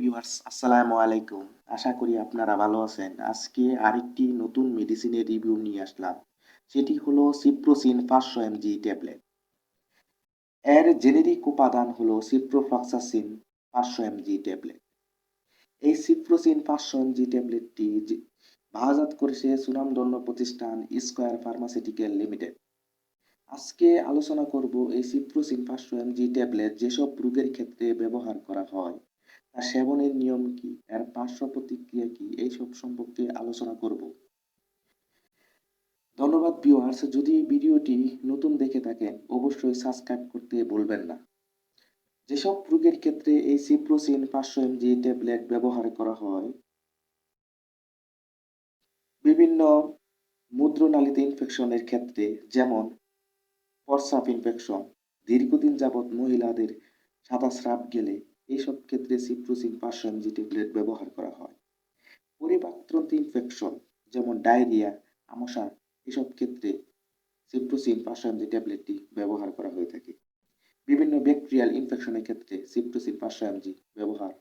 Viewers, আসসালামু আলাইকুম। আশা করি আপনারা ভালো আছেন। আজকে আরেকটি নতুন মেডিসিনের রিভিউ নিয়ে আসলাম। সেটি হলো সিপ্রোসিন পাঁচশো এমজি ট্যাবলেট এর জেনেরিক উপাদান হলো সিপ্রোফ্লক্সাসিন পাঁচশো এমজি ট্যাবলেট এই সিপ্রোসিন পাঁচশো এমজি ট্যাবলেটটি বাজাত করেছে সুনামধন্য প্রতিষ্ঠান স্কয়ার ফার্মাসিউটিক্যাল লিমিটেড আজকে আলোচনা করব এই সিপ্রোসিন পাঁচশো এমজি ট্যাবলেট যেসব রোগের ক্ষেত্রে ব্যবহার করা হয়। তার সেবনের নিয়ম কি? এর পার্শ্ব প্রতিক্রিয়া কি? এইসব সম্পর্কে আলোচনা করব। ধন্যবাদ ভিউয়ার্স যদি ভিডিওটি নতুন দেখে থাকেন, অবশ্যই সাবস্ক্রাইব করতে ভুলবেন না। যেসব রোগের ক্ষেত্রে এই সিপ্রোসিন পাঁচশো এমজি ট্যাবলেট ব্যবহার করা হয়, বিভিন্ন মূত্রনালীতে ইনফেকশনের ক্ষেত্রে, যেমন প্রস্রাব ইনফেকশন দীর্ঘদিন যাবৎ মহিলাদের সাদা স্রাব গেলে এইসব ক্ষেত্রে সিপ্রোসিন পাঁচশো এমজি ট্যাবলেট ব্যবহার করা হয়। পরিপাকতন্ত্র ইনফেকশন যেমন ডায়রিয়া আমশা এসব ক্ষেত্রে সিপ্রোসিন পাঁচশো এমজি ট্যাবলেটটি ব্যবহার করা হয়ে থাকে। বিভিন্ন ব্যাকটেরিয়াল ইনফেকশনের ক্ষেত্রে সিপ্রোসিন পাঁচশো এমজি ব্যবহার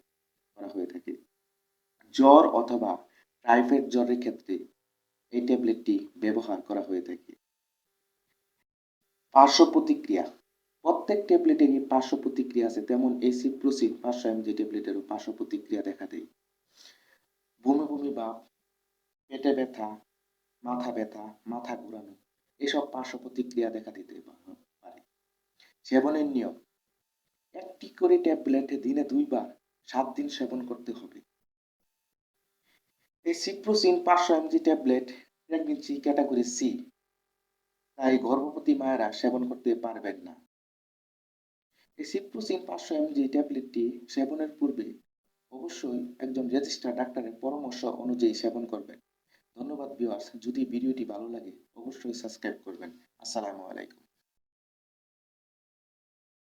করা হয়ে থাকে। জ্বর অথবা টাইফয়েড জ্বরের ক্ষেত্রে এই ট্যাবলেটটি ব্যবহার করা হয়ে থাকে। পার্শ্ব প্রতিক্রিয়া প্রত্যেক ট্যাবলেটেরই পার্শ্ব প্রতিক্রিয়া আছে। তেমন এই সিপ্রোসিন পাঁচশো এমজি ট্যাবলেটেরও পার্শ্ব প্রতিক্রিয়া দেখা দেয়। বমি বমি ভাব পেটে ব্যথা, মাথা ব্যথা, মাথা ঘোরানো, এসব পার্শ্ব প্রতিক্রিয়া দেখা দিতে পারে। সেবনের নিয়ম, একটি করে ট্যাবলেট দিনে দুইবার সাত দিন সেবন করতে হবে। এই সিপ্রোসিন পাঁচশো MG tablet pregnancy category C তাই গর্ভবতী মায়েরা সেবন করতে পারবেন না। এই সিপ্রোসিন পাঁচশো এমজি ট্যাবলেটটি সেবনের পূর্বে অবশ্যই একজন রেজিস্টার ডাক্তারের পরামর্শ অনুযায়ী সেবন করবেন। ধন্যবাদ ভিউয়ার্স যদি ভিডিওটি ভালো লাগে, অবশ্যই সাবস্ক্রাইব করবেন। আসসালামু আলাইকুম।